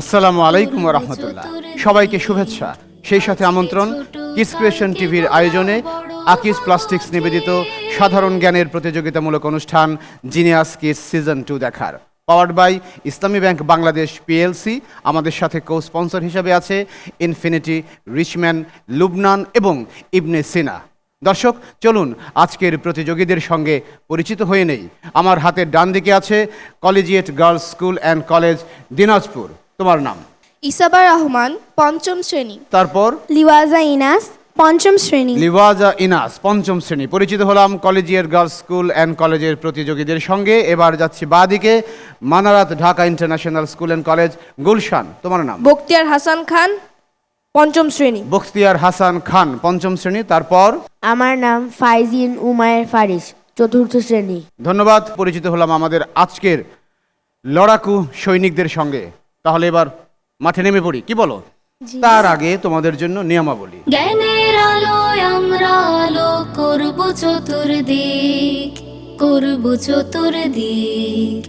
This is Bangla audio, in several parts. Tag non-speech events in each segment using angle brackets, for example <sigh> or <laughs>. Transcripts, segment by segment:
আসসালামু আলাইকুম রহমতুল্লাহ সবাইকে শুভেচ্ছা। সেই সাথে আমন্ত্রণ কিস ক্রিয়েশন টিভির আয়োজনে আকিস প্লাস্টিক্স নিবেদিত সাধারণ জ্ঞানের প্রতিযোগিতামূলক অনুষ্ঠান জিনিয়াস কিস সিজন টু দেখার। Powered by Islami bank Bangladesh PLC আমাদের সাথে কো স্পন্সর হিসাবে আছে ইনফিনিটি রিচম্যান লুবনান এবং ইবনে সিনা দর্শক চলুন আজকের প্রতিযোগীদের সঙ্গে পরিচিত হয়ে নেই। আমার হাতের ডান দিকে আছে collegiate girls school and college Dinajpur. তোমার নাম? ইসাবা রহমান পঞ্চম শ্রেণি। তারপর? লিওয়াজা ইনাস পঞ্চম শ্রেণি। লিওয়াজা ইনাস পঞ্চম শ্রেণি। পরিচিত হলাম কলেজিয়েট গার্লস স্কুল অ্যান্ড কলেজের প্রতিযোগীদের সঙ্গে। এবার যাচ্ছি বাদিকে Manarat Dhaka international school and college Gulshan. তোমার নাম? বক্তিয়ার হাসান খান পঞ্চম শ্রেণি। বখতিয়ার হাসান খান পঞ্চম শ্রেণি। তারপর? আমার নাম ফাইজিন উমায়ের ফারিস চতুর্থ শ্রেণি। ধন্যবাদ পরিচিত হলাম আমাদের আজকের লড়াকু সৈনিকদের সঙ্গে। তাহলে এবার মাঠে নেমে পড়ি কি বলো? তার আগে তোমাদের জন্য নিয়মাবলী। জ্ঞানের আলোয় আমরা আলো করব চতুর্দিক করব চতুর্দিক।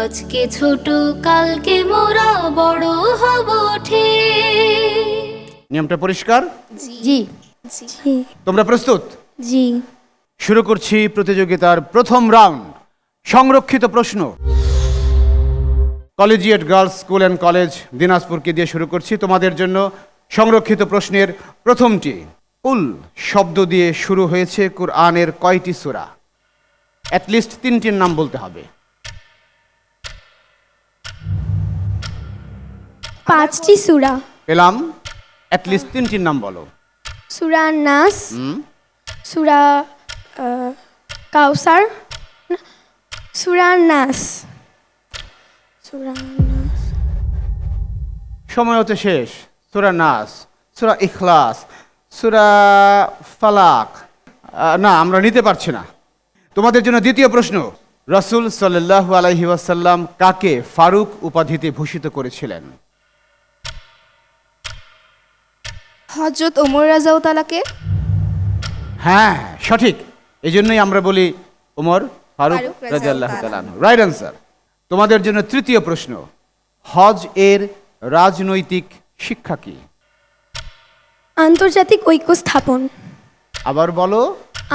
আজকে ছোট কালকে মোরা বড় হব ঠিক। নিয়মটা পরিষ্কার? জি। তোমরা প্রস্তুত? জি। শুরু করছি প্রতিযোগিতার প্রথম রাউন্ড। সংরক্ষিত প্রশ্ন। Collegiate girls school and college দিনাজপুরকে দিয়ে শুরু করছি তোমাদের জন্য সংরক্ষিত প্রশ্নের প্রথমটি। উল শব্দ দিয়ে শুরু হয়েছে কুরআনের কয়টি সূরা? অ্যাটলিস্ট তিনটির নাম বলতে হবে। পাঁচটি সুরা। পেলাম। অ্যাটলিস্ট তিনটির নাম বলো। সুরা নাস সুরা কাউসার সুরা নাস। সুরা নাস। সময় হতে শেষ। সুরা নাস সুরা ইখলাস সুরা ফালাক। না আমরা নিতে পারছি না। তোমাদের জন্য দ্বিতীয় প্রশ্ন রসুল সাল্লাহ আলাইহি ওয়াসাল্লাম কাকে ফারুক উপাধিতে ভূষিত করেছিলেন? হজরত ওমর রাজাউতালাকে হ্যাঁ সঠিক। এই জন্যই আমরা বলি ওমর ফারুক রাজাল্লাহ রাইট আনসার তোমাদের জন্য তৃতীয় প্রশ্ন হজ এর রাজনৈতিক শিক্ষা কি? আন্তর্জাতিক ঐক্য স্থাপন। আবার বলো।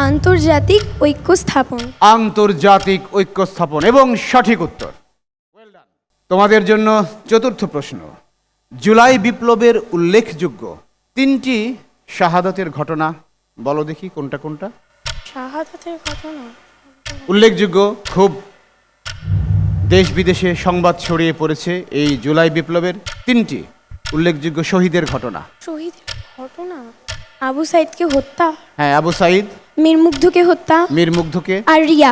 আন্তর্জাতিক ঐক্য স্থাপন। আন্তর্জাতিক ঐক্য স্থাপন এবং সঠিক উত্তর। তোমাদের জন্য চতুর্থ প্রশ্ন জুলাই বিপ্লবের উল্লেখযোগ্য তিনটি শাহাদাতের ঘটনা বলো দেখি কোনটা কোনটা? শাহাদাতের ঘটনা? উল্লেখযোগ্য খুব দেশ বিদেশে সংবাদ ছড়িয়ে পড়েছে এই জুলাই বিপ্লবের তিনটি উল্লেখযোগ্য শহীদের ঘটনা। শহীদের ঘটনা? আবু সাইদকে হত্যা? হ্যাঁ আবু সাইদ। মীর মুগ্ধকে হত্যা? মীর মুগ্ধকে। আর রিয়া?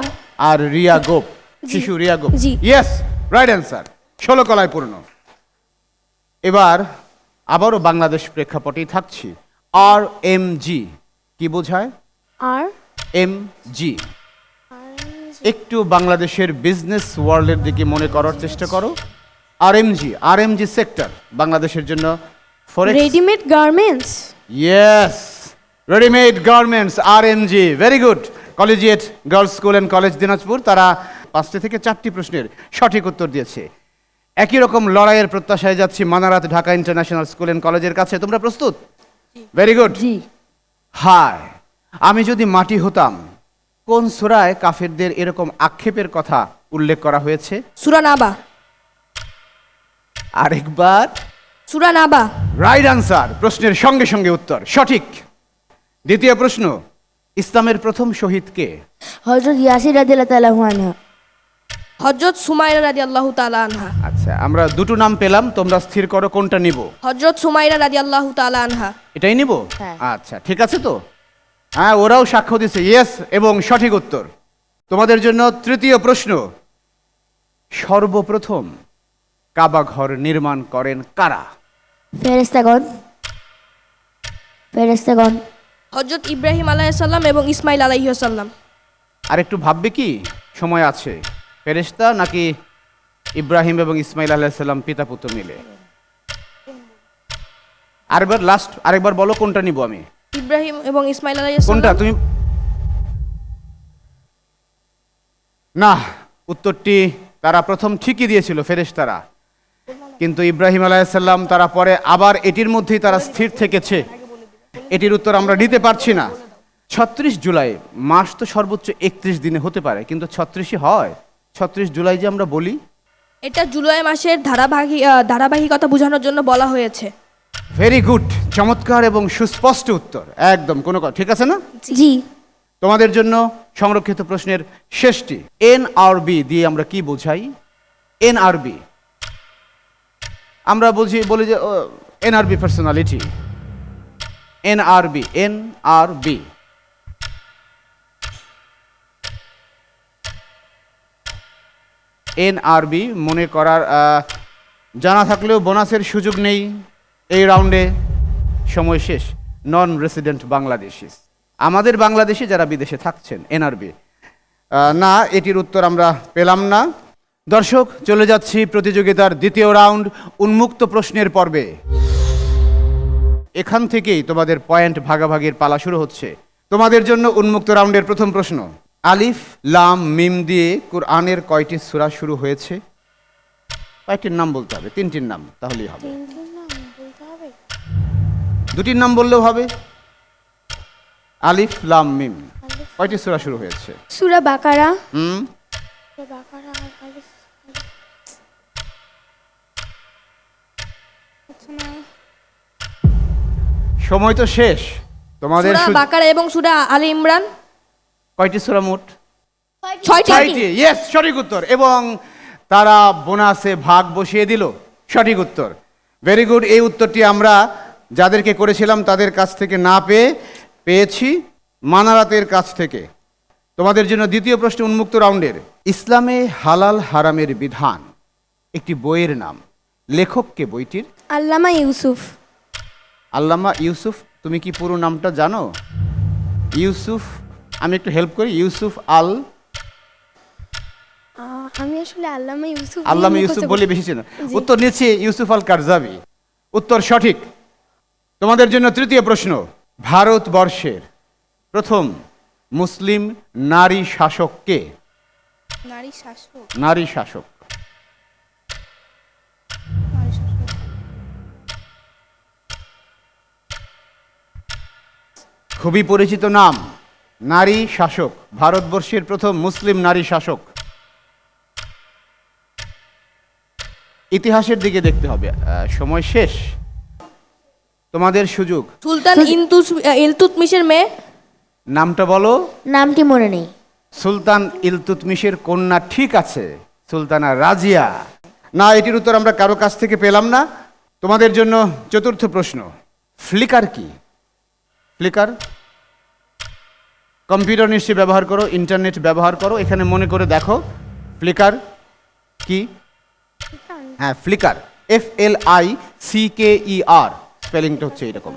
আর রিয়া গোপ। শিশু রিয়া গোপ। জি। ইয়েস রাইট অ্যান্সার ষোলো কলায় পূর্ণ। এবার আবারও বাংলাদেশ প্রেক্ষাপটেই থাকছি। আর এম জি কি বোঝায়? আর এম জি একটু বাংলাদেশের বিজনেস ওয়ার্ল্ডের দিকে মনে করার চেষ্টা করো। R M G R M G sector বাংলাদেশের জন্য readymade garments yes readymade garments R M G very good collegiate girls school and college Dinajpur তারা পাঁচটি থেকে চারটি প্রশ্নের সঠিক উত্তর দিয়েছে। একই রকম লড়াইয়ের প্রত্যাশায় যাচ্ছি Manarat Dhaka international school and কলেজের কাছে। তোমরা প্রস্তুত? ভেরি গুড হায় আমি যদি মাটি হতাম কোন সুরায় কাফেরদের এরকম আক্ষেপের কথা উল্লেখ করা হয়েছে? সুরা নাবা। আরেকবার। সুরা নাবা। রাইট আনসার প্রশ্নের সঙ্গে সঙ্গে উত্তর। সঠিক। দ্বিতীয় প্রশ্ন ইসলামের প্রথম শহীদ কে? হজরত ইয়াসির রাদিয়াল্লাহু আনহা। হজরত সুমাইরা রাদি আল্লাহ তালা আনহা। আচ্ছা আমরা দুটো নাম পেলাম তোমরা স্থির করো কোনটা নিব। হজরত সুমাইরা রাদি আল্লাহ তালা আনহা। এটাই নিব? হ্যাঁ। আচ্ছা ঠিক আছে তো? হ্যাঁ ওরাও সাক্ষ্য দিচ্ছে ইয়েস এবং সঠিক উত্তর। তোমাদের জন্য তৃতীয় প্রশ্ন। সর্বপ্রথম কাবা ঘর নির্মাণ করেন কারা? ফেরেশতাগণ। ফেরেশতাগণ। হজরত ইব্রাহিম আলাইসাল্লাম এবং ইসমাইল আলাইসাল্লাম আর একটু ভাববে কি? সময় আছে। ফেরেশতা নাকি ইব্রাহিম এবং ইসমাইল আলাইসাল্লাম পিতা পুত্র মিলে? আরেকবার লাস্ট আরেকবার বলো কোনটা নিব আমি? ইব্রাহিম এবং ইসমাইল কোনটা? তুমি না উত্তরটি তারা প্রথম ঠিকই দিয়েছিল ফেরেশতারা। কিন্তু ইব্রাহিম আলাইসাল্লাম তারা পরে আবার এটির মধ্যেই তারা স্থির থেকেছে। এটির উত্তর আমরা দিতে পারছি না। ছত্রিশ জুলাই মাস তো সর্বোচ্চ একত্রিশ দিনে হতে পারে কিন্তু ছত্রিশই হয়। ছত্রিশ জুলাই যে আমরা বলি এটা জুলাই মাসের ধারাবাহিক ধারাবাহিকতা বোঝানোর জন্য বলা হয়েছে। ভেরি গুড চমৎকার এবং সুস্পষ্ট উত্তর। একদম কোনো কথা ঠিক আছে না? জি। তোমাদের জন্য সংরক্ষিত প্রশ্নের শেষটি এন আর বি দিয়ে আমরা কি বোঝাই? এন আর বি আমরা বুঝি বলি যে N R B personality N R B N R B N R B মনে করার জানা থাকলেও বোনাসের সুযোগ নেই এই রাউন্ডে। সময় শেষ। Non resident Bangladeshis. আমাদের বাংলাদেশি যারা বিদেশে থাকছেন, এনআরবি। না, এটির উত্তর আমরা পেলাম না। দর্শক, চলে যাচ্ছি প্রতিযোগিতার দ্বিতীয় রাউন্ড উন্মুক্ত প্রশ্নের পর্বে। এখান থেকেই তোমাদের পয়েন্ট ভাগাভাগির পালা শুরু হচ্ছে। তোমাদের জন্য উন্মুক্ত রাউন্ডের প্রথম প্রশ্ন। আলিফ লাম মিম দিয়ে কুরআনের কয়টি সূরা শুরু হয়েছে? কয়টির নাম বলতে হবে? তিনটির নাম তাহলেই হবে। দুটির নাম বললেও হবে। আলিফ লাম মিম। কয়টি সূরা শুরু হয়েছে? সুরা বাকারা। হুম? সময় তো শেষ। তোমাদের সুরা বাকারা এবং সুরা আলী ইমরান। কয়টি সূরা মোট ছয়টি। ছয়টি। ইয়েস সঠিক উত্তর। এবং তারা বোনাসে ভাগ বসিয়ে দিল সঠিক উত্তর। ভেরি গুড এই উত্তরটি আমরা যাদেরকে করেছিলাম তাদের কাছ থেকে না পেয়ে পেয়েছি মানারাতের কাছ থেকে। তোমাদের জন্য দ্বিতীয় প্রশ্ন উন্মুক্ত রাউন্ডের। ইসলামে হালাল হারামের বিধান একটি বইয়ের নাম। লেখককে বইটির? আল্লামা ইউসুফ। আল্লামা ইউসুফ তুমি কি পুরো নামটা জানো? ইউসুফ আমি একটু হেল্প করি ইউসুফ আল আমি আসলে আল্লামা ইউসুফ আল্লামা ইউসুফ বলে বেশি চেনা। উত্তর নিচ্ছে ইউসুফ আল কারজাবি। উত্তর সঠিক। তোমাদের জন্য তৃতীয় প্রশ্ন। ভারতবর্ষের প্রথম মুসলিম নারী শাসক কে? নারী শাসক। নারী শাসক। খুবই পরিচিত নাম। নারী শাসক ভারতবর্ষের প্রথম মুসলিম নারী শাসক। ইতিহাসের দিকে দেখতে হবে। সময় শেষ। তোমাদের সুযোগ। সুলতান ইন্তুস ইলতুতমিশের মেয়ে? নামটা বলো। নামটি মনে নেই। সুলতান ইলতুতমিশের কন্যা ঠিক আছে সুলতানা রাজিয়া। না এটির উত্তর আমরা কারও কাছ থেকে পেলাম না। তোমাদের জন্য চতুর্থ প্রশ্ন। ফ্লিকার কি? ফ্লিকার? কম্পিউটার নিশ্চয়ই ব্যবহার করো ইন্টারনেট ব্যবহার করো এখানে মনে করে দেখো ফ্লিকার কি? হ্যাঁ Flickr F L I C K E R স্পেলিংটা হচ্ছে এরকম।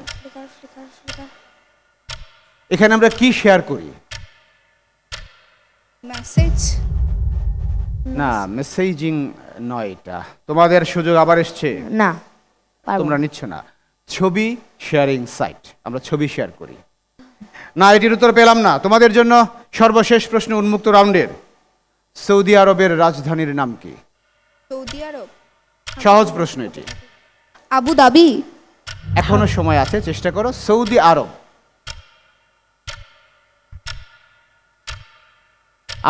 এখানে আমরা কি শেয়ার করি? মেসেজ না মেসেজিং নয় এটা। তোমাদের সুযোগ আবার এসছে? না তোমরা নিচ্ছ না। ছবি শেয়ারিং সাইট আমরা ছবি শেয়ার করি। না এটির উত্তর পেলাম না। তোমাদের জন্য সর্বশেষ প্রশ্ন উন্মুক্ত রাউন্ডের। সৌদি আরবের রাজধানীর নাম কি? Saudi Arab? সহজ প্রশ্ন এটি। আবু দাবি? এখনও সময় আছে চেষ্টা করো। Saudi Arab.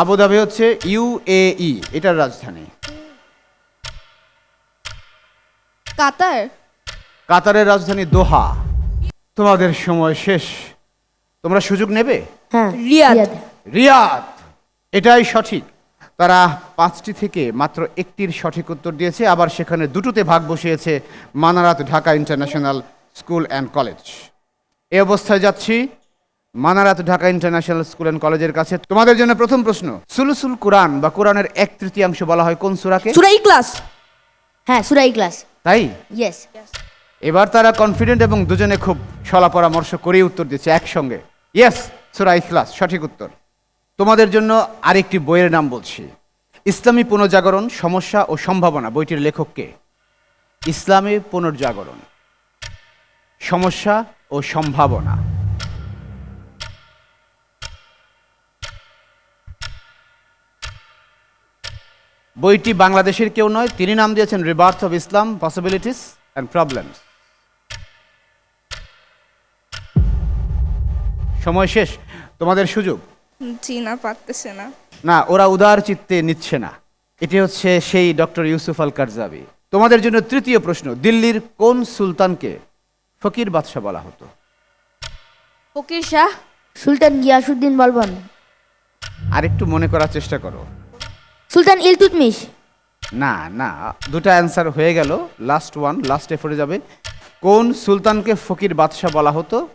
আবুধাবি হচ্ছে ইউএই এটার রাজধানী। কাতার? কাতারের রাজধানী দোহা। তোমাদের সময় শেষ। তোমরা সুযোগ নেবে? হ্যাঁ রিয়াদ। রিয়াদ। এটাই সঠিক। তারা পাঁচটি থেকে মাত্র একটির সঠিক উত্তর দিয়েছে আবার সেখানে দুটোতে ভাগ বসিয়েছে Manarat Dhaka international school and college. এ অবস্থায় যাচ্ছি Manarat Dhaka international school and কলেজের কাছে। তোমাদের জন্য প্রথম প্রশ্ন সুলুসুল কোরআন বা কোরআনের এক তৃতীয়াংশ বলা হয় কোন সুরাকে? সুরাই ক্লাস। হ্যাঁ সুরাই ক্লাস। তাই? ইয়েস এবার তারা কনফিডেন্ট এবং দুজনে খুব সলা পরামর্শ করেই উত্তর দিচ্ছে একসঙ্গে। ইয়েস সুরা ইখলাস সঠিক উত্তর। তোমাদের জন্য আরেকটি বইয়ের নাম বলছি। ইসলামী পুনর্জাগরণ, সমস্যা ও সম্ভাবনা, বইটির লেখককে ইসলামী পুনর্জাগরণ, সমস্যা ও সম্ভাবনা। বইটি বাংলাদেশের কেউ নয়, তিনি নাম দিয়েছেন rebirth of Islam possibilities and problems সময় শেষ? তোমাদের সুযোগ? জি না পারতেছে না। না ওরা উদার চিত্তে নিচ্ছে না। এটি হচ্ছে সেই ডক্টর ইউসুফ আল কারজাবি। তোমাদের জন্য তৃতীয় প্রশ্ন দিল্লির কোন সুলতানকে ফকির বাদশাহ বলা হতো? ফকির শাহ সুলতান গিয়াসুদ্দিন বলবন। আরেকটু মনে করার চেষ্টা করো। সুলতান ইলতুতমিশ। না না দুটো অ্যান্সার হয়ে গেল। লাস্ট ওয়ান লাস্ট এফোরে যাবে। কোন সুলতানকে ফকির বাদশাহ বলা হতো?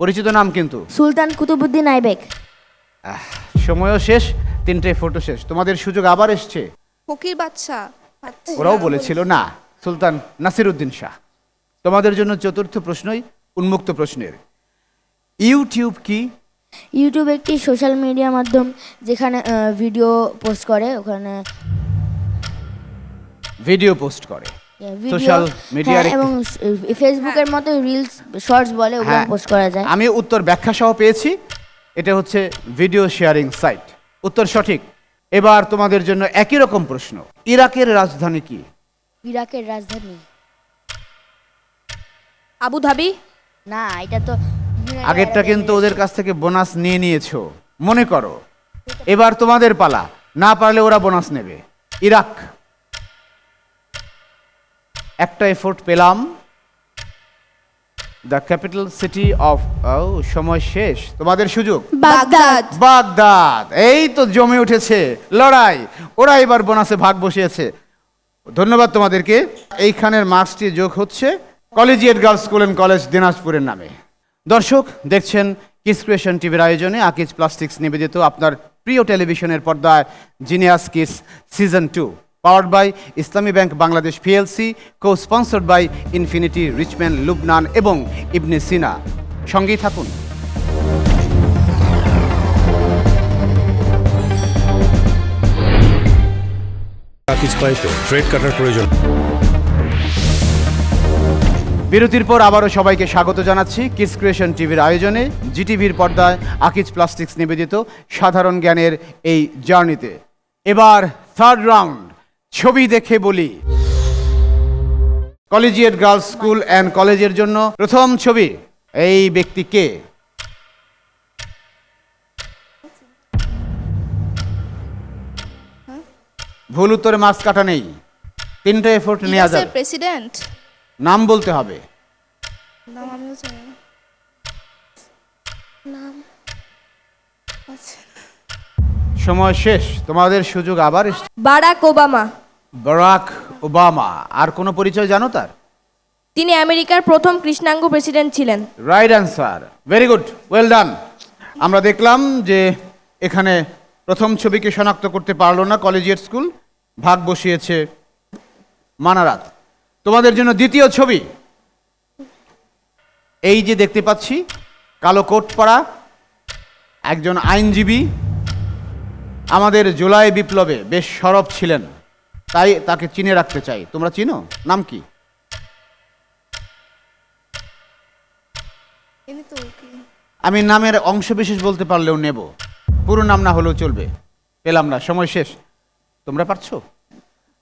পরিচিত নাম কিন্তু। সুলতান কুতুবুদ্দিন আইবেক। আহ, সময়ও শেষ তিনটে ফটো শেষ। তোমাদের সুযোগ আবার এসছে। ফকির বাচ্চা ওরাও বলেছিল না সুলতান নাসিরুদ্দিন শাহ। তোমাদের জন্য চতুর্থ প্রশ্নই উন্মুক্ত প্রশ্নের। ইউটিউব কি? ইউটিউব একটি সোশ্যাল মিডিয়া মাধ্যম যেখানে ভিডিও পোস্ট করে ওখানে ভিডিও পোস্ট করে। হ্যাঁ, র এবং ফেসবুকের মতো রিলস শর্টস বলে ওগুলো হ্যাঁ পোস্ট করা যায়। আমি উত্তর ব্যাখ্যা সহ পেয়েছি। এটা হচ্ছে ভিডিও শেয়ারিং সাইট উত্তর সঠিক। এবার তোমাদের জন্য একই রকম প্রশ্ন। ইরাকের রাজধানী কি? ইরাকের রাজধানী। Abu Dhabi? না এটা তো আগেরটা কিন্তু ওদের কাছ থেকে বোনাস নিয়ে নিয়েছো। মনে করো। এবার তোমাদের পালা। না পারলে ওরা বোনাস নেবে। ইরাক। একটা এফোর্ট পেলাম। দ্য ক্যাপিটাল সিটি অফ সময় শেষ। তোমাদের সুযোগ? বাগদাদ। বাগদাদ। এই তো জমে উঠেছে। লড়াই। ওরা এবার বোনাসে ভাগ বসিয়েছে। ধন্যবাদ তোমাদেরকে। এইখানের মার্কসটি যোগ হচ্ছে collegiate girls school and college দিনাজপুরের নামে। দর্শক দেখছেন কিস ক্রিয়েশন টিভির আয়োজনে আকিজ প্লাস্টিক্স নিবেদিত আপনার প্রিয় টেলিভিশনের পর্দায় genius kids season two powered by Islami bank Bangladesh PLC co sponsored by Infinity Richman Lubnan এবং ইবনে সিনা সঙ্গেই থাকুন। কাটার প্রয়োজন। বিরতির পর আবারও সবাইকে স্বাগত জানাচ্ছি কিডস ক্রিয়েশন টিভির আয়োজনে। জিটিভির পর্দায় আকিজ প্লাস্টিক্স নিবেদিত সাধারণ জ্ঞানের এই জার্নিতে এবার থার্ড রাউন্ড ছবি দেখে বলি। কলেজিয়েট গার্লস স্কুল অ্যান্ড কলেজের জন্য প্রথম ছবি এই ব্যক্তি কে? ভুল উত্তরে মার্কস কাটা নেই। তিনটে এফোর্ট নেওয়া যাবে। প্রেসিডেন্ট নাম বলতে হবে। নাম আমিও জানি না। নাম। সময় শেষ। তোমাদের সুযোগ আবার এসছে। Barack Obama. Barack Obama. আর কোনো পরিচয় জানো তার? তিনি আমেরিকার প্রথম কৃষ্ণাঙ্গ প্রেসিডেন্ট ছিলেন। Right answer very good well done আমরা দেখলাম যে এখানে প্রথম ছবিকে শনাক্ত করতে পারল না কলেজিয়েট স্কুল। ভাগ বসিয়েছে মানারাত। তোমাদের জন্য দ্বিতীয় ছবি। এই যে দেখতে পাচ্ছি কালো কোট পরা একজন আইনজীবী আমাদের জুলাই বিপ্লবে বেশ সরব ছিলেন তাই তাকে চিনে রাখতে চাই। তোমরা চিনো? নাম কি? আমি নামের অংশ বিশেষ বলতে পারলেও নেব। পুরো নাম না হলেও চলবে। পেলাম না সময় শেষ। তোমরা পারছ?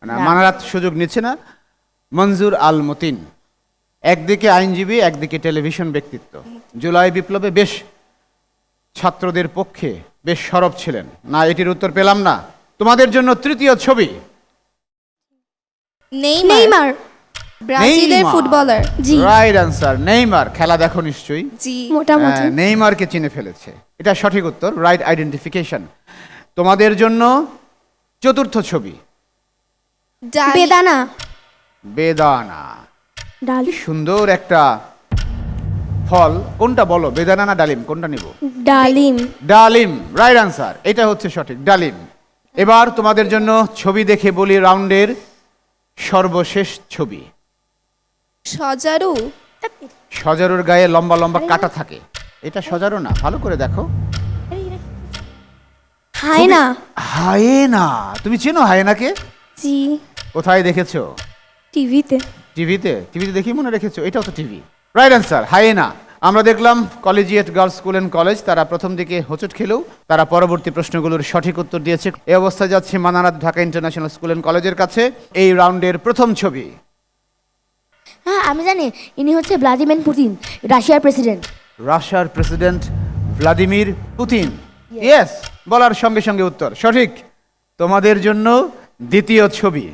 না মানারাত সুযোগ নিচ্ছে না। মঞ্জুর আল মতিন। একদিকে আইনজীবী একদিকে টেলিভিশন ব্যক্তিত্ব। জুলাই বিপ্লবে বেশ ছাত্রদের পক্ষে বেশ সরব ছিলেন। না এটির উত্তর পেলাম না। তোমাদের জন্য তৃতীয় ছবি। নেইমার। ব্রাজিলের ফুটবলার। জি। রাইট অ্যান্সার নেইমার খেলা দেখো নিশ্চয়ই। জি। মোটামুটি। হ্যাঁ, নেইমারকে চিনে ফেলেছে। এটা সঠিক উত্তর রাইট আইডেন্টিফিকেশন তোমাদের জন্য চতুর্থ ছবি। বেদানা। বেদানা। ডাল। সুন্দর একটা ফল কোনটা বলো? বেদানা না ডালিম? কোনটা নিব? ডালিম। ডালিম রাইট আনসার এটা হচ্ছে সঠিক ডালিম। এবার তোমাদের জন্য ছবি দেখে বলি রাউন্ডের সর্বশেষ ছবি। সজারু। সজারুর গায়ে লম্বা লম্বা কাটা থাকে। এটা সজারু না ভালো করে দেখো। হায়না। হায়েনা তুমি চেনো হায়েনাকে? জি। কোথায় দেখেছ? টিভিতে। টিভিতে? টিভিতে দেখি মনে রেখেছো? এটাও তো টিভি। রাইট অ্যান্সার হায়েনা আমরা দেখলাম collegiate girls school and college তারা প্রথম দিকে হোঁচট খেলেও তারা পরবর্তী প্রশ্নগুলোর সঠিক উত্তর দিয়েছে। এই অবস্থায় যাচ্ছে Manarat Dhaka international school and কলেজের কাছে। এই রাউন্ডের প্রথম ছবি। হ্যাঁ আমি জানি ইনি হচ্ছে ভ্লাদিমির পুতিন রাশিয়ার প্রেসিডেন্ট রাশিয়ার প্রেসিডেন্ট ভ্লাদিমির পুতিন। ইয়েস বলার সঙ্গে সঙ্গে উত্তর সঠিক। তোমাদের জন্য দ্বিতীয় ছবি।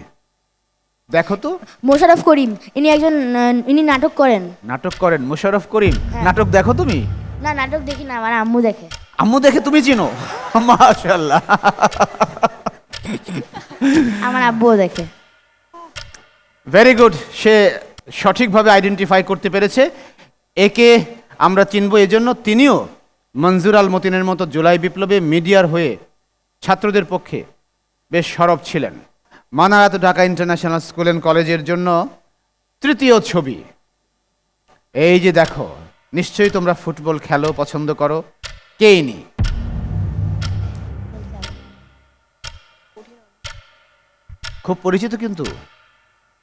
দেখো তো। মোশারফ করিম ইনি একজন আহ, ইনি নাটক করেন। নাটক করেন মোশাররফ করিম। নাটক দেখো তুমি? না নাটক দেখি না আমার আম্মু দেখে। আম্মু দেখে তুমি চিনো? <laughs> মাশাল্লাহ আমার আব্বুও দেখে। ভেরি গুড সে সঠিকভাবে আইডেন্টিফাই করতে পেরেছে। একে আমরা চিনব এজন্য তিনিও মঞ্জুর আল মতিনের মতো জুলাই বিপ্লবে মিডিয়ার হয়ে ছাত্রদের পক্ষে বেশ সরব ছিলেন। Manarat Dhaka international school and কলেজের জন্য তৃতীয় ছবি। এই যে দেখো, নিশ্চয়ই তোমরা ফুটবল খেলো, পছন্দ করো। কে খুব পরিচিত কিন্তু।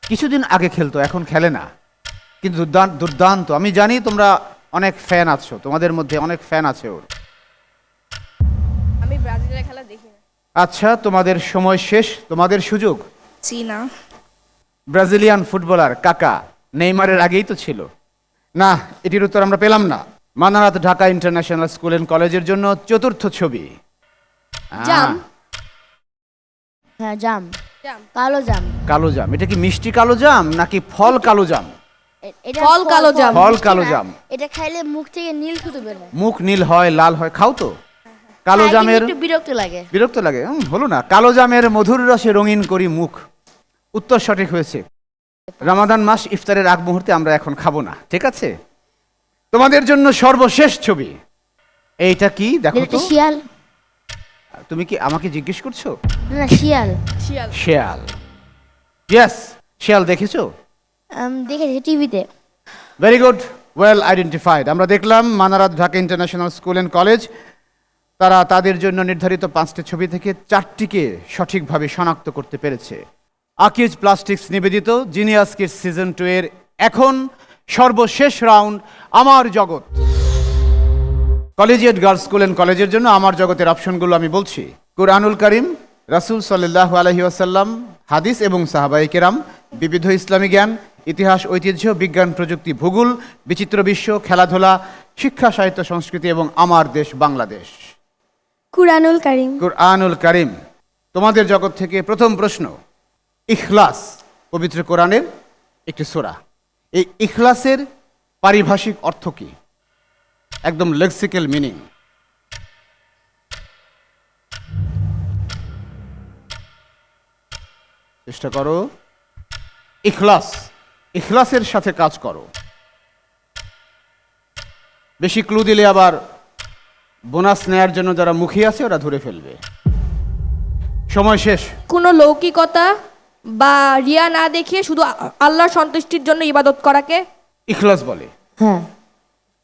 কিছুদিন আগে খেলতো, এখন খেলে না। কিন্তু দুর্দান্ত দুর্দান্ত। আমি জানি তোমরা অনেক ফ্যান আছো, তোমাদের মধ্যে অনেক ফ্যান আছে ওর। আমি ব্রাজিলের খেলা দেখি। আচ্ছা তোমাদের সময় শেষ। তোমাদের সুযোগ। চীনা। ব্রাজিলিয়ান ফুটবলার কাকা নেইমারের আগেই তো ছিল। না এটির উত্তর আমরা পেলাম না। Manarat Dhaka international school and কলেজের জন্য চতুর্থ ছবি। জাম। হ্যাঁ জাম। জাম। কালো জাম। কালো জাম। এটা কি মিষ্টি কালো জাম নাকি ফল কালো জাম? এটা ফল কালো জাম। ফল কালো জাম। এটা খাইলে মুখ থেকে নীল থুতু বের হয়। মুখ নীল হয় লাল হয়। খাও তো। কালো জামের বিরক্ত লাগে। বিরক্ত লাগে? হলো না। কালো জামের মধুর রসে রঙিন করি মুখ। উত্তর সঠিক হয়েছে। রামাদান মাস ইফতারের আগ মুহূর্তে আমরা এখন খাব না ঠিক আছে? তোমাদের জন্য সর্বশেষ ছবি। এইটা কি? দেখো তো। শিয়াল? তুমি কি আমাকে জিজ্ঞেস করছ? না শিয়াল। শিয়াল। শিয়াল। ইয়েস শেয়াল দেখেছ? আম, দেখেছি টিভিতে। ভেরি গুড ওয়েল আইডেন্টিফাইড আমরা দেখলাম Manarat Dhaka international school and college তারা তাদের জন্য নির্ধারিত পাঁচটি ছবি থেকে চারটিকে সঠিকভাবে শনাক্ত করতে পেরেছে। আকিজ প্লাস্টিক্স নিবেদিত, জিনিয়াস কিডস সিজন টু এর এখন সর্বশেষ রাউন্ড আমার জগৎ। কলেজিয়েট গার্লস স্কুল অ্যান্ড কলেজের জন্য আমার জগতের অপশনগুলো আমি বলছি। কুরআনুল করিম, রাসূল সাল্লাহ আলহি আসাল্লাম হাদিস এবং সাহাবাই কেরাম, বিবিধ ইসলামী জ্ঞান, ইতিহাস, ঐতিহ্য, বিজ্ঞান, প্রযুক্তি, ভূগোল, বিচিত্র বিশ্ব, খেলাধুলা, শিক্ষা, সাহিত্য, সংস্কৃতি এবং আমার দেশ বাংলাদেশ। কুরানুল কারিম। কুরআনুল করিম। তোমাদের জগৎ থেকে প্রথম প্রশ্ন, ইখলাস, পবিত্র কোরআনের একটি সোরা। এই ইখলাসের পারিভাষিক অর্থ কি? একদম লেক্সিক্যাল মিনিং চেষ্টা করো। ইখলাস, ইখলাসের সাথে কাজ করো। বেশি ক্লু দিলে আবার বোনাস নেয়ার জন্য যারা মুখী আছে ওরা ধরে ফেলবে। সময় শেষ। কোনো লৌকিকতা বা রিয়া না দেখিয়ে শুধু আল্লাহর সন্তুষ্টির জন্য ইবাদত করাকে? ইখলাস বলে। হ্যাঁ।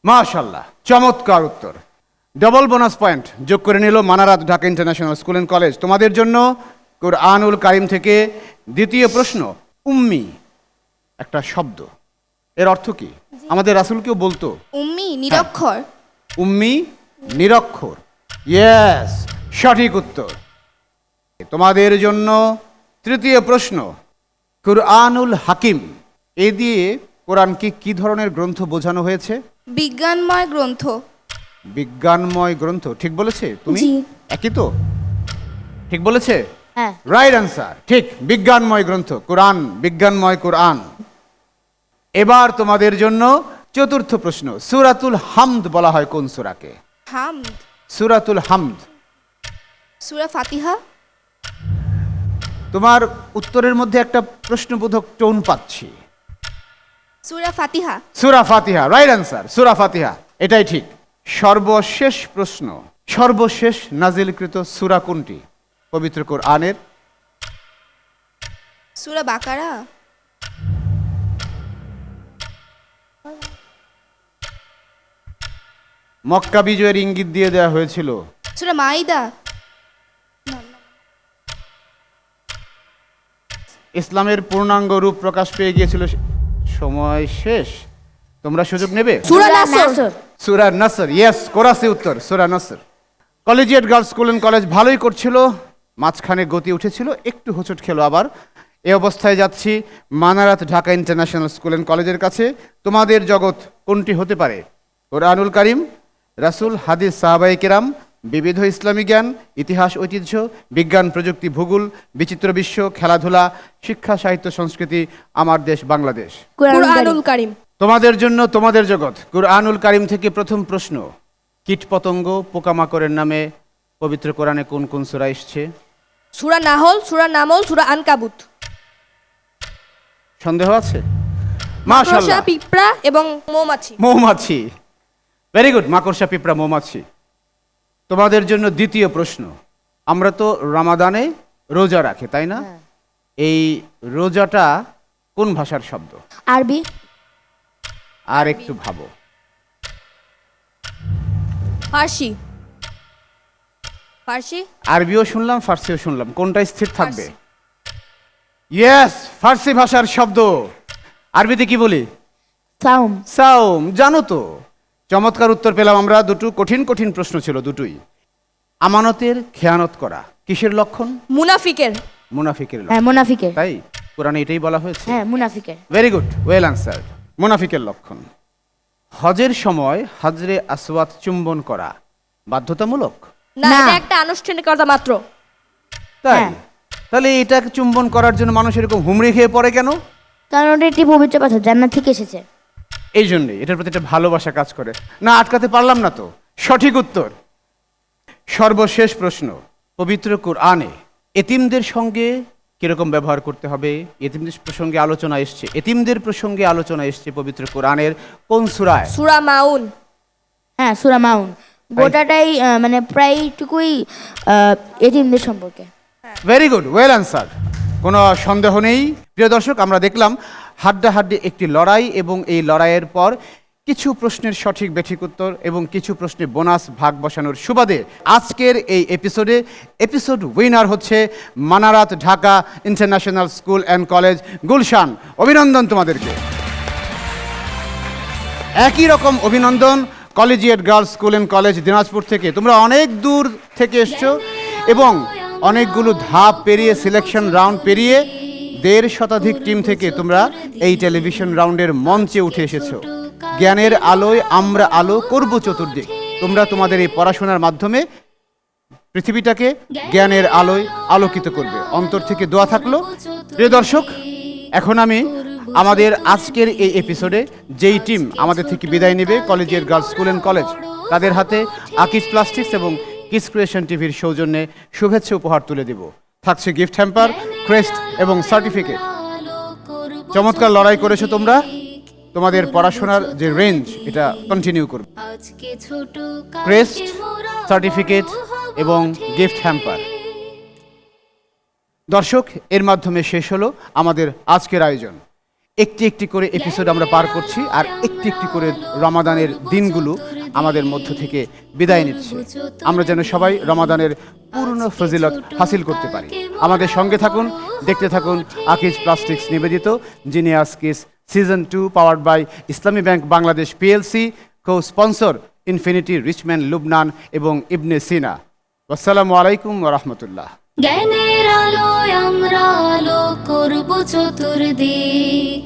মাশাল্লাহ চমৎকার উত্তর। ডবল বোনাস পয়েন্ট যোগ করে নিল Manarat Dhaka international school and college. তোমাদের জন্য কুরআনুল কারিম থেকে দ্বিতীয় প্রশ্ন উম্মি একটা শব্দ। এর অর্থ কি? আমাদের রাসূলকেও বলতো। উম্মি নিরক্ষর। উম্মি নিরক্ষর। ইয়েস সঠিক উত্তর। তোমাদের জন্য তৃতীয় প্রশ্ন। কুরআনুল হাকিম এ দিয়ে কোরআনকে কি ধরনের গ্রন্থ বোঝানো হয়েছে? বিজ্ঞানময় গ্রন্থ। বিজ্ঞানময় গ্রন্থ ঠিক বলেছে তুমি? জি। একই তো? ঠিক বলেছে? হ্যাঁ। রাইট অ্যান্সার ঠিক। বিজ্ঞানময় গ্রন্থ কোরআন বিজ্ঞানময় কোরআন। এবার তোমাদের জন্য চতুর্থ প্রশ্ন সুরাতুল হামদ বলা হয় কোন সুরাকে? হামদ। সুরাতুল হামদ। সুরা ফাতিহা। তোমার উত্তরের মধ্যে একটা প্রশ্নবোধক টোন পাচ্ছি। সুরা ফাতিহা। সুরা ফাতিহা রাইট অ্যান্সার সুরা ফাতিহা এটাই ঠিক। সর্বশেষ প্রশ্ন সর্বশেষ নাজিলকৃত সুরা কোনটি? পবিত্র কোরআনের। সুরা বাকারা। মক্কা বিজয়ের ইঙ্গিত দিয়ে দেওয়া হয়েছিল। সুরা মাইদা। ইসলামের পূর্ণাঙ্গ রূপ প্রকাশ পেয়ে গিয়েছিল সময় শেষ। তোমরা সুযোগ নেবে? সুরা নাসর। সুরা নাসর ইয়েস কোরাসি উত্তর সুরা নাসর। Collegiate girls school and college ভালোই করছিল মাঝখানে গতি উঠেছিল একটু হোঁচট খেলো আবার। এ অবস্থায় যাচ্ছি Manarat Dhaka international school and কলেজের কাছে। তোমাদের জগৎ কোনটি হতে পারে? কোরআনুল কারিম রাসূল হাদিস সাহাবাই কেরাম বিবিধ ইসলামী জ্ঞান ইতিহাস ঐতিহ্য বিজ্ঞান প্রযুক্তি ভূগোল বিচিত্র বিশ্ব খেলাধুলা শিক্ষা সাহিত্য সংস্কৃতি আমার দেশ বাংলাদেশ। কারিম। তোমাদের জন্য তোমাদের জগৎ। কুরআনুল কারিম থেকে প্রথম প্রশ্ন কীটপতঙ্গ পোকামাকড়ের নামে পবিত্র কোরআনে কোন কোন সূরা এসছে? সুরা নাহল সুরা নামল সুরা আনকাবুত। সন্দেহ আছে? মাশাআল্লাহ। পিঁপড়া এবং মৌমাছি। মৌমাছি। ভেরি গুড মাকড়সা পিঁপড়া মৌমাছি। তোমাদের জন্য দ্বিতীয় প্রশ্ন। আমরা তো রামাদানে রোজা রাখি তাই না? এই রোজাটা কোন ভাষার শব্দ? আরবি। আর একটু ভাবো। ফার্সি। ফার্সি? আরবিও শুনলাম ফার্সিও শুনলাম। কোনটা স্থির থাকবে? ইয়েস ফার্সি ভাষার শব্দ। আরবিতে কি বলি? সাউম। সাউম জানো তো। চমৎকার উত্তর পেলাম আমরা দুটো কঠিন কঠিন প্রশ্ন ছিল দুটোই। আমানতের খেয়ানত করা কিসের লক্ষণ? মুনাফিকের। মুনাফিকের হ্যাঁ মুনাফিকের। তাই? কোরআনে এটাই বলা হয়েছে? হ্যাঁ মুনাফিকের। ভেরি গুড ওয়েল আনসার মুনাফিকের লক্ষণ। হজের সময় হাজরে আসওয়াত চুম্বন করা বাধ্যতামূলক? না। এটা একটা আনুষ্ঠানিকতা মাত্র। তাই? হ্যাঁ। তাহলে এটা চুম্বন করার জন্য মানুষ এরকম হুমড়ি খেয়ে পড়ে কেন? কারণ একটি পবিত্র কথা জান্নাত থেকে এসেছে। এই জন্যে এটার প্রতি একটা ভালোবাসা কাজ করে। না আটকাতে পারলাম না তো। সঠিক উত্তর। সর্বশেষ প্রশ্ন পবিত্র কোরআনে এতিমদের সঙ্গে কীরকম ব্যবহার করতে হবে? এতিমদের প্রসঙ্গে আলোচনা এসছে। এতিমদের প্রসঙ্গে আলোচনা এসছে পবিত্র কোরআনের কোন সুরায়? সুরা মাউন। হ্যাঁ সুরা মাউন। গোটাটাই মানে প্রায়টুকুই এতিমদের সম্পর্কে। ভেরি গুড ওয়েল অ্যান্সার কোনো সন্দেহ নেই। প্রিয় দর্শক আমরা দেখলাম হাড্ডাহাড্ডি একটি লড়াই এবং এই লড়াইয়ের পর কিছু প্রশ্নের সঠিক বেঠিক উত্তর এবং কিছু প্রশ্নে বোনাস ভাগ বসানোর সুবাদে আজকের এই এপিসোডে এপিসোড উইনার হচ্ছে Manarat Dhaka international school and college, Gulshan. অভিনন্দন তোমাদেরকে। একই রকম অভিনন্দন collegiate girls school and college Dinajpur থেকে। তোমরা অনেক দূর থেকে এসছো এবং অনেকগুলো ধাপ পেরিয়ে সিলেকশন রাউন্ড পেরিয়ে দেড় শতাধিক টিম থেকে তোমরা এই টেলিভিশন রাউন্ডের মঞ্চে উঠে এসেছ। জ্ঞানের আলোয় আমরা আলো করব চতুর্দিক। তোমরা তোমাদের এই পড়াশোনার মাধ্যমে পৃথিবীটাকে জ্ঞানের আলোয় আলোকিত করবে। অন্তর থেকে দোয়া থাকল। প্রিয় দর্শক, এখন আমি আমাদের আজকের এই এপিসোডে যেই টিম আমাদের থেকে বিদায় নেবে কলেজের গার্লস স্কুল অ্যান্ড কলেজ, তাদের হাতে আকিজ প্লাস্টিক্স এবং কিস ক্রিয়েশন টিভির সৌজন্যে শুভেচ্ছা উপহার তুলে দেব। থাকছে গিফট হ্যাম্পার ক্রেস্ট এবং সার্টিফিকেট চমৎকার লড়াই করেছ তোমরা। তোমাদের পড়াশোনার যে রেঞ্জ এটা কন্টিনিউ করবে। ক্রেস্ট সার্টিফিকেট এবং গিফট হ্যাম্পার দর্শক, এর মাধ্যমে শেষ হলো আমাদের আজকের আয়োজন। একটি একটি করে এপিসোড আমরা পার করছি, আর একটি একটি করে রমাদানের দিনগুলো আমাদের মধ্য থেকে বিদায় নিচ্ছে। আমরা যেন সবাই রমাদানের পূর্ণ ফজিলত হাসিল করতে পারি। আমাদের সঙ্গে থাকুন, দেখতে থাকুন আকিজ প্লাস্টিক্স নিবেদিত genius kids season two powered by Islami bank Bangladesh PLC co sponsor Infinity Richman Lubnan এবং ইবনে সিনা। আসসালামু আলাইকুম রহমতুল্লাহ। জ্ঞানের আলোয় আমরা আলো করব চতুর্দিক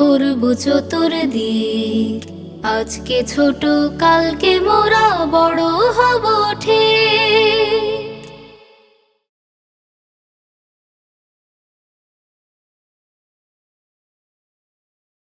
করব চতুর্দিক। আজকে ছোট কালকে মোরা বড় হব ঠিক।